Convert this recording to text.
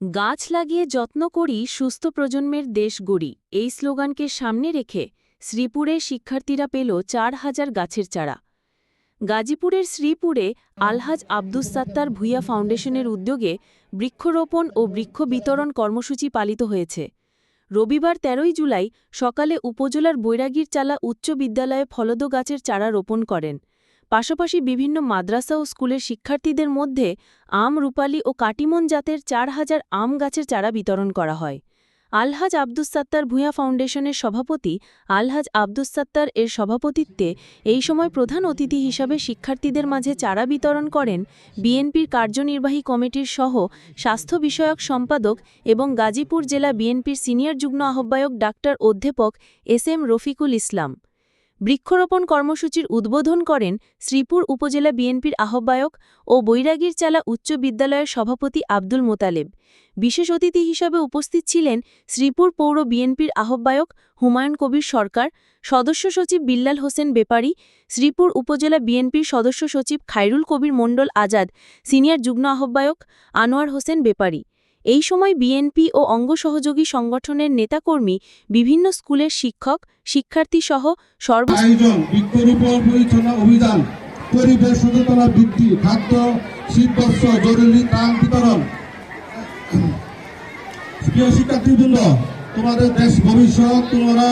গাছ লাগিয়ে যত্ন করি, সুস্থ প্রজন্মের দেশ গড়ি। এই স্লোগানকে সামনে রেখে শ্রীপুরের শিক্ষার্থীরা পেল চার হাজার গাছের চারা। গাজীপুরের শ্রীপুরে আলহাজ আব্দুস সাত্তার ভুইয়া ফাউন্ডেশনের উদ্যোগে বৃক্ষরোপণ ও বৃক্ষ বিতরণ কর্মসূচি পালিত হয়েছে। রবিবার ১৩ই জুলাই সকালে উপজেলার বৈরাগীর চালা উচ্চ বিদ্যালয়ে ফলদ গাছের চারা রোপণ করেন। পাশাপাশি বিভিন্ন মাদ্রাসা ও স্কুলের শিক্ষার্থীদের মধ্যে আম, রূপালি ও কাটিমন জাতের চার হাজার আম গাছের চারা বিতরণ করা হয়। আলহাজ আব্দুস সাত্তার ভূঁয়া ফাউন্ডেশনের সভাপতি আলহাজ আব্দুস সাত্তার এর সভাপতিত্বে এই সময় প্রধান অতিথি হিসাবে শিক্ষার্থীদের মাঝে চারা বিতরণ করেন বিএনপির কার্যনির্বাহী কমিটির সহ স্বাস্থ্য বিষয়ক সম্পাদক এবং গাজীপুর জেলা বিএনপির সিনিয়র যুগ্ম আহ্বায়ক ডাক্তার অধ্যাপক এস এম রফিকুল ইসলাম। বৃক্ষরোপণ কর্মসূচির উদ্বোধন করেন শ্রীপুর উপজেলা বিএনপির আহ্বায়ক ও বৈরাগীর চালা উচ্চ বিদ্যালয়ের সভাপতি আব্দুল মোতালেব। বিশেষ অতিথি হিসাবে উপস্থিত ছিলেন শ্রীপুর পৌর বিএনপির আহ্বায়ক হুমায়ুন কবির সরকার, সদস্য সচিব বিল্লাল হোসেন বেপারি, শ্রীপুর উপজেলা বিএনপির সদস্য সচিব খায়রুল কবির মণ্ডল আজাদ, সিনিয়র যুগ্ম আহ্বায়ক আনোয়ার হোসেন বেপারি। এই সময় বিএনপি ও অঙ্গ সহযোগী সংগঠনের নেতাকর্মী, বিভিন্ন স্কুলের শিক্ষক, শিক্ষার্থীসহ সর্ব আয়োজন, বৃক্ষরোপণ অভিযান, পরিবেশ সচেতনতা বৃদ্ধি, খাদ্য, শীতবস্ত্র, জরুরি ত্রাণ বিতরণ। তোমাদের দেশ ভবিষ্যৎ, তোমরা